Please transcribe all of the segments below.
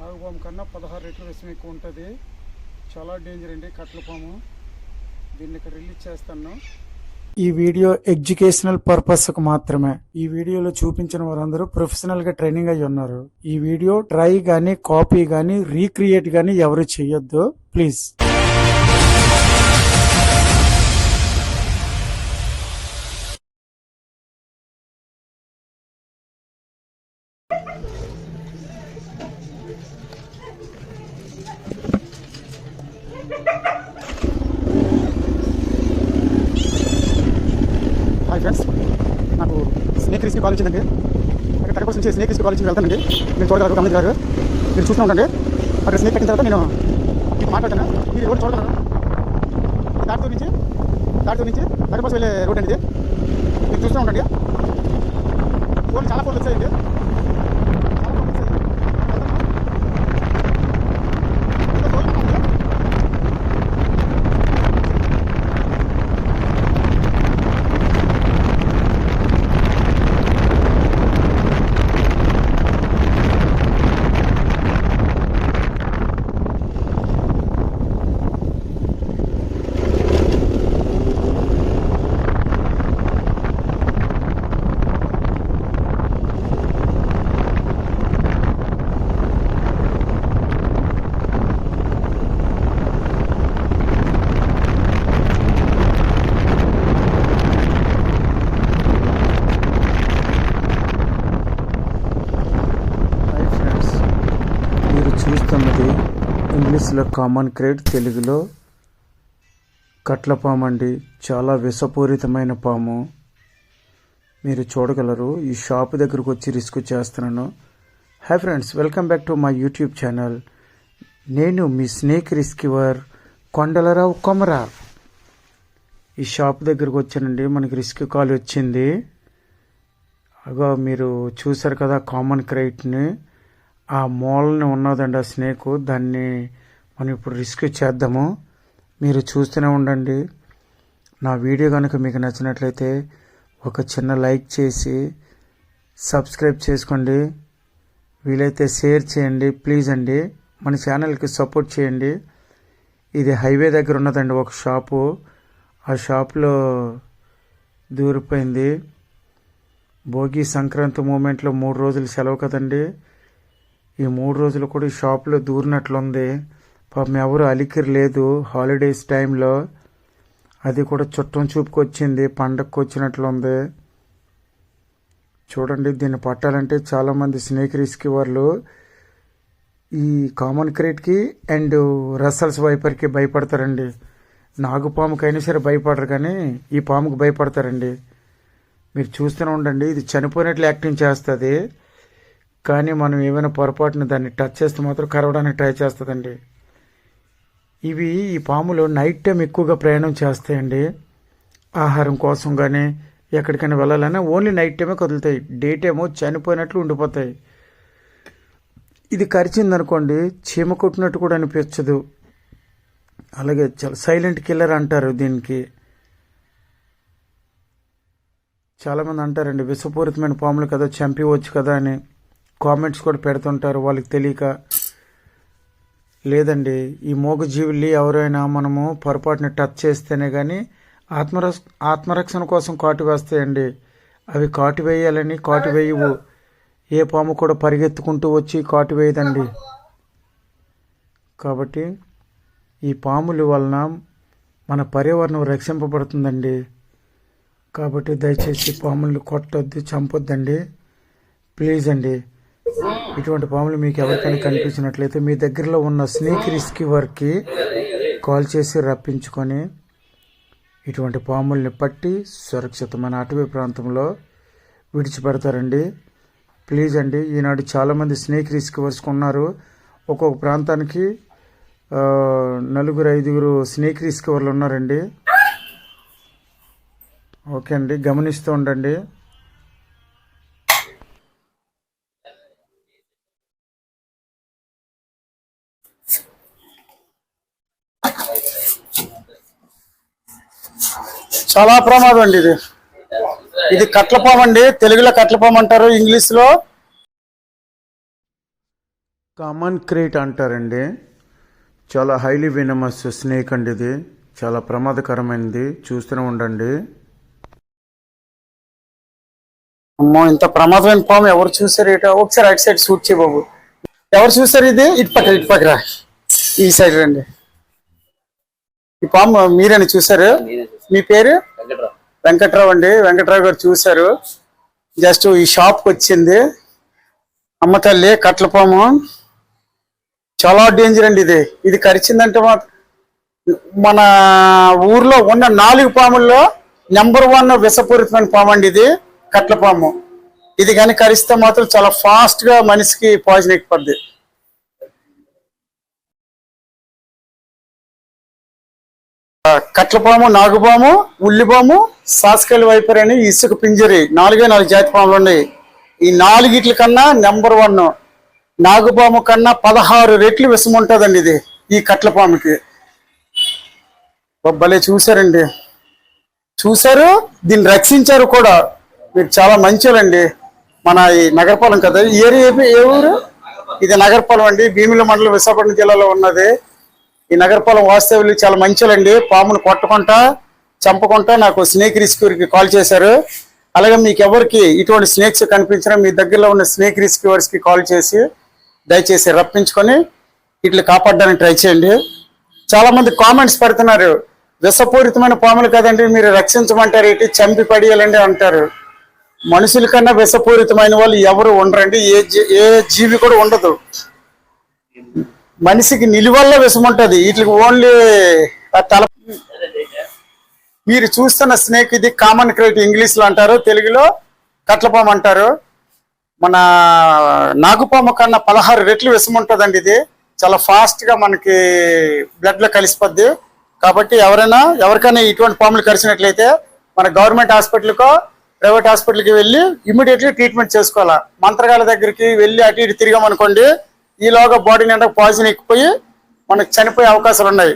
నాగుపాము కన్నా పదహారు రెట్లు విషం ఎక్కువ ఉంటుంది. చాలా డేంజర్ అండి కట్ల పాము. దీన్ని ఇక్కడ రిలీజ్ చేస్తాను. ఈ వీడియో ఎడ్యుకేషనల్ పర్పస్కు మాత్రమే. ఈ వీడియోలో చూపించిన వారందరూ ప్రొఫెషనల్గా ట్రైనింగ్ అయి ఉన్నారు. ఈ వీడియో ట్రై గానీ కాపీ గానీ రీక్రియేట్ గానీ ఎవరు చేయొద్దు. ప్లీజ్ హాయ్ ఫ్రెండ్స్ నాకు స్నేక్ రిస్క్ కాల్ ఇచ్చిందండి అక్కడ తగ్గ నుంచి స్నేక్ రిస్క్ కాల్ ఇచ్చి వెళ్తానండి మీరు చూడగలరు గమనించగలరు మీరు చూస్తూ ఉండండి. అక్కడ స్నేక్ కట్టిన తర్వాత నేను మీకు మాట్లాడతాను. మీరు రోడ్ చూడగలరు? దాటితో నుంచి దాటితో నుంచి తగ్గపాసు వెళ్ళే రోడ్ అండి ఇది. మీరు చూస్తూ ఉండండి. ఫోన్ చాలా ఫోన్లు వచ్చాయండి చాలా ఫోన్లు వచ్చాయి. ఇంకా ఫోన్ మాట్లాడండి. హాయ్ ఫ్రెండ్స్ మీరు చూస్తున్నది ఇంగ్లీష్లో కామన్ క్రేడ్ తెలుగులో కట్ల పాము అండి. చాలా విషపూరితమైన పాము. మీరు చూడగలరు. ఈ షాప్ దగ్గరకు వచ్చి రిస్క్ చేస్తున్నాను. Hi friends welcome back to my YouTube channel నేను మీ స్నేక్ రిస్కివర్ కొండలరావు కొమరా ఈ షాప్ దగ్గరకు వచ్చానండి. మనకి రిస్క్ కాల్ వచ్చింది. అగో మీరు చూసారు కదా కామన్ క్రైట్ని ఆ మూలని ఉన్నదండి ఆ స్నేక్ దాన్ని మనం ఇప్పుడు రిస్క్ చేద్దాము మీరు చూస్తూనే ఉండండి. నా వీడియో కనుక మీకు నచ్చినట్లయితే ఒక చిన్న లైక్ చేసి సబ్స్క్రైబ్ చేసుకోండి. వీలైతే షేర్ చేయండి. ప్లీజ్ అండి. మన ఛానల్కి సపోర్ట్ చేయండి. ఇది హైవే దగ్గర ఉన్నదండి ఒక షాపు ఆ షాప్లో దూరిపోయింది. భోగి సంక్రాంతి మూమెంట్లో మూడు రోజులు సెలవు కదండి. ఈ మూడు రోజులు కూడా ఈ షాప్లో దూరినట్లుంది. పాపం ఎవరు అలికిరి లేదు హాలిడేస్ టైంలో అది కూడా చుట్టం చూపుకొచ్చింది. పండగకు వచ్చినట్లుంది. చూడండి దీన్ని పట్టాలంటే చాలామంది స్నేక్ రిస్క్ వాళ్ళు ఈ కామన్ క్రేట్కి అండ్ రసల్స్ వైపర్కి భయపడతారండి. నాగుపాముకైనా సరే భయపడరు కానీ ఈ పాముకు భయపడతారండి. మీరు చూస్తూనే ఉండండి ఇది చనిపోయినట్లు యాక్టింగ్ చేస్తుంది. కానీ మనం ఏమైనా పొరపాటున దాన్ని టచ్ చేస్తే మాత్రం కరవడానికి ట్రై చేస్తుందండి. ఇవి ఈ పాములు నైట్ టైం ఎక్కువగా ప్రయాణం చేస్తాయండి. ఆహారం కోసం కానీ ఎక్కడికైనా వెళ్ళాలన్నా ఓన్లీ నైట్ టైమే కదులుతాయి. డే టైము చనిపోయినట్లు ఉండిపోతాయి. ఇది కరిచిందనుకోండి చీమ కొట్టినట్టు కూడా అనిపించదు. అలాగే చాలా సైలెంట్ కిల్లర్ అంటారు దీనికి. చాలామంది అంటారండి విషపూరితమైన పాములు కదా చంపివచ్చు కదా అని. కామెంట్స్ కూడా పెడుతుంటారు వాళ్ళకి తెలియక. లేదండి ఈ మూగజీవుల్ని ఎవరైనా మనము పొరపాటున టచ్ చేస్తేనే కానీ ఆత్మరక్ష ఆత్మరక్షణ కోసం కాటు వేస్తాయండి. అవి కాటు వేయాలని కాటు వేయవు. ఏ పాము కూడా పరిగెత్తుకుంటూ వచ్చి కాటు వేయదండి. కాబట్టి ఈ పాముల వలన మన పర్యావరణం రక్షింపబడుతుందండి. కాబట్టి దయచేసి పాములను కొట్టొద్దు చంపొద్దండి. ప్లీజ్ అండి. ఇటువంటి పాములు మీకు ఎవరికైనా కనిపించినట్లయితే మీ దగ్గరలో ఉన్న స్నేక్ వారికి కాల్ చేసి రప్పించుకొని ఇటువంటి పాముల్ని పట్టి సురక్షితమైన అటవీ ప్రాంతంలో విడిచిపెడతారండి. ప్లీజ్ అండి ఈనాడు చాలామంది స్నేక్ రిస్క్ ఉన్నారు ఒక్కొక్క ప్రాంతానికి నలుగురు ఐదుగురు స్నేక్ రిస్కివర్లు ఉన్నారండి. ఓకే అండి గమనిస్తూ ఉండండి. చాలా ప్రమాదం అండి ఇది. ఇది కట్లపాము అండి. తెలుగులో కట్లపాము అంటారు ఇంగ్లీష్లో. కామన్ క్రేట్ అంటారండి. చాలా హైలీ వినమస్ స్నేక్ అండి ఇది. చాలా ప్రమాదకరమైనది. చూస్తూనే ఉండండి. అమ్మో ఇంత ప్రమాదమైన పాము ఎవరు చూసారు? ఇట ఒకసారి అటు సైడ్ షూట్ చేయ బాబు. ఎవరు చూసారు ఇది? ఇటు పక్క ఇటు పక్కరా. ఈ సైడ్ రండి. ఈ పాము మీరేనా చూసారు. మీ పేరు? వెంకట్రావు. అండి. వెంకట్రావు గారు చూసారు జస్ట్ ఈ షాప్కి వచ్చింది. అమ్మ తల్లి కట్ల పాము. చాలా డేంజర్ అండి ఇది. ఇది కరిచిందంటే మా మన ఊర్లో ఉన్న నాలుగు పాముల్లో నెంబర్ వన్ విషపూరితమైన పాము అండి ఇది. కట్ల పాము. ఇది కానీ కరిస్తే మాత్రం చాలా ఫాస్ట్గా మనిషికి పాయిజన్ ఎక్కిపోద్ది కట్లపాము నాగుపాము ఉల్లిపాము సాస్కల్ వైపర్ అని ఇసుక పింజరి నాలుగే నాలుగు జాతి పాములు ఉన్నాయి. ఈ నాలుగిట్ల కన్నా నెంబర్ వన్ నాగుపాము కన్నా పదహారు రెట్లు విషం ఉంటుందండి ఇది ఈ కట్లపాముకి. భలే చూశారండి. చూశారు దీన్ని రక్షించారు కూడా. మీరు చాలా మంచోళ్ళండి. మన ఈ నగరపాలెం కదా ఈ ఏరియా ఏ- ఏ ఊరు? ఇది నగరపాలెం అండి. భీమిల మండలం విశాఖపట్నం జిల్లాలో ఉన్నది. ఈ నగరపాలెం వాస్తవ్యులు చాలా మంచోళ్ళండి పామును కొట్టకుండా చంపకుండా నాకు స్నేక్ రిస్క్యూర్కి కాల్ చేశారు. అలాగే మీకు ఎవరికి ఇటువంటి స్నేక్స్ కనిపించినా మీ దగ్గరలో ఉన్న స్నేక్ రిస్క్యూవర్స్కి కాల్ చేసి దయచేసి రప్పించుకొని ఇట్లా కాపాడడానికి ట్రై చేయండి. చాలామంది కామెంట్స్ పెడుతున్నారు విషపూరితమైన పాములు కదండి మీరు రక్షించమంటారు ఏంటి? చంపి పడేయాలండి అంటారు. మనుషుల కన్నా విషపూరితమైన వాళ్ళు ఎవరు ఉండరండి ఏ జీ- ఏ జీవి కూడా ఉండదు. మనిషికి నిలువల్ల విషం వీటికి ఓన్లీ తల మీరు చూస్తున్న స్నేక్ ఇది కామన్ క్రేట్ ఇంగ్లీష్లో అంటారు తెలుగులో కట్లపాము అంటారు. మన నాగుపాము కన్నా పదహారు రెట్లు విషం ఇది. చాలా ఫాస్ట్గా మనకి బ్లడ్లో కలిసిపోద్ది. కాబట్టి ఎవరైనా ఎవరికైనా ఇటువంటి పాములు కరిచినట్లయితే మన గవర్నమెంట్ హాస్పిటల్కో ప్రైవేట్ హాస్పిటల్కి వెళ్ళి ఇమీడియట్లీ ట్రీట్మెంట్ చేసుకోవాలా. మంత్రగాల దగ్గరికి వెళ్ళి అటు ఇటు తిరిగామనుకోండి ఈలోగా బాడీ నిండా పాయిజన్ ఎక్కిపోయి మనకు చనిపోయే అవకాశాలు ఉన్నాయి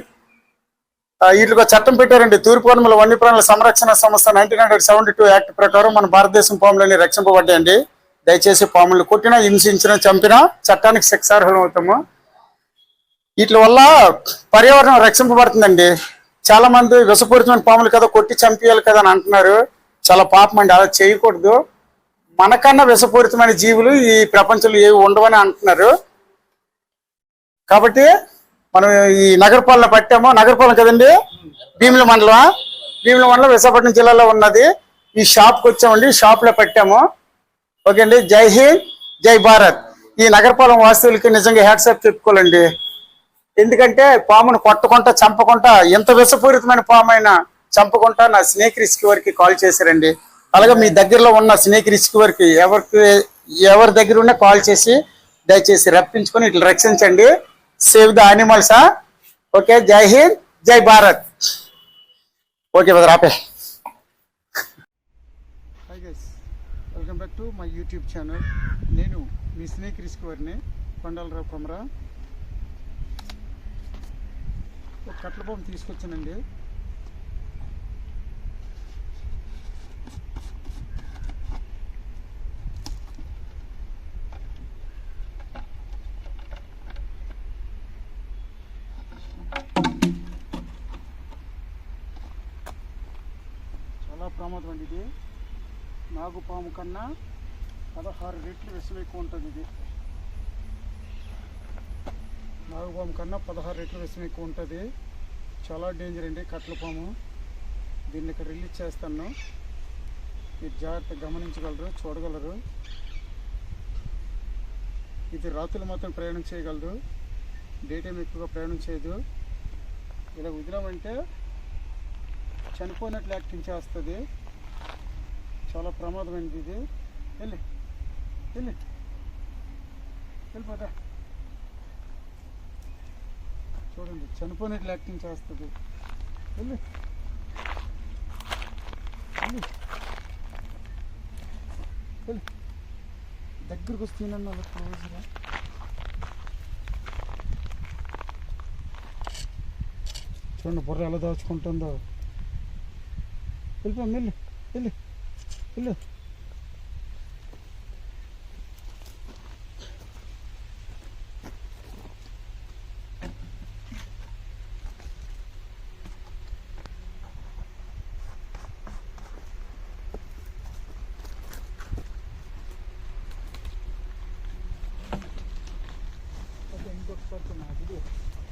వీటికి చట్టం పెట్టారండి. తూర్పు కనుమల వన్యప్రాణుల సంరక్షణ సంస్థ nineteen hundred seventy two act ప్రకారం మన భారతదేశం పాములన్నీ రక్షింపబడ్డాయండి. దయచేసి పాములు కొట్టినా హింసించినా చంపినా చట్టానికి శిక్షార్హులం అవుతాము వీటి వల్ల పర్యావరణం రక్షింపబడుతుందండి. చాలా మంది విషపూరితమైన పాములు కదా కొట్టి చంపేయాలి కదా అని అంటున్నారు. చాలా పాపం అండి. అలా చేయకూడదు. మనకన్నా విషపూరితమైన జీవులు ఈ ప్రపంచంలో ఏవి ఉండవని అంటున్నారు. కాబట్టి మనం ఈ నగరపాలన పట్టాము నగరపాలన కదండి? భీముల మండలం భీముల మండలం విశాఖపట్నం జిల్లాలో ఉన్నది. ఈ షాప్కి వచ్చామండి షాప్లో పట్టాము. పెట్టాము ఓకే అండి జై హింద్ జై భారత్. ఈ నగరపాలెం వాస్తువులకి నిజంగా హ్యాట్సాప్ చెప్పుకోవాలండి. ఎందుకంటే పామును కొట్టకుండా చంపకుండా ఎంత విషపూరితమైన పాము అయినా చంపకుండా నా స్నేక్ రిస్క్ వరకు కాల్ చేశారండి. అలాగే మీ దగ్గరలో ఉన్న స్నేక్ రిస్క్ వరకు ఎవరికి ఎవరి దగ్గర ఉన్నా కాల్ చేసి దయచేసి రప్పించుకొని ఇట్లా రక్షించండి. సేవ్ ద అనిమల్సా ఓకే జై హింద్ జై భారత్ ఓకే బదర్ ఆపే hi guys welcome back to my YouTube channel నేను మీ స్నేక్ వారిని కొండలరావు కొమరా ఒక కట్ల బొమ్మ తీసుకొచ్చానండి. అటువంటిది ఇది? నాగుపాము కన్నా పదహారు రెట్లు విషం ఎక్కువ ఉంటుంది ఇది. నాగుపాము కన్నా పదహారు రెట్లు విషం ఎక్కువ ఉంటుంది. చాలా డేంజర్ అండి కట్లపాము దీన్ని ఇక్కడ రిలీజ్ చేస్తాను. మీరు జాగ్రత్తగా గమనించగలరు చూడగలరు. ఇది రాత్రులు మాత్రం ప్రయాణం చేయగలరు. డే టైం ఎక్కువగా ప్రయాణం చేయదు. ఇలా వదిలామంటే చనిపోయినట్లు యాక్టింగ్ చేస్తుంది. చాలా ప్రమాదమైనది ఇది. వెళ్ళి వెళ్ళి. వెళ్ళిపోతా. చూడండి చనిపోయినట్లు యాక్టింగ్ చేస్తుంది. వెళ్ళి. వెళ్ళి. వెళ్ళి. దగ్గరకు వస్తున్నాను క్లోజ్గా చూడండి బుర్ర ఎలా దాచుకుంటుందో. వెళ్ళిపో వెళ్ళి వెళ్ళి. Öyle. Hadi, bir bak bakın.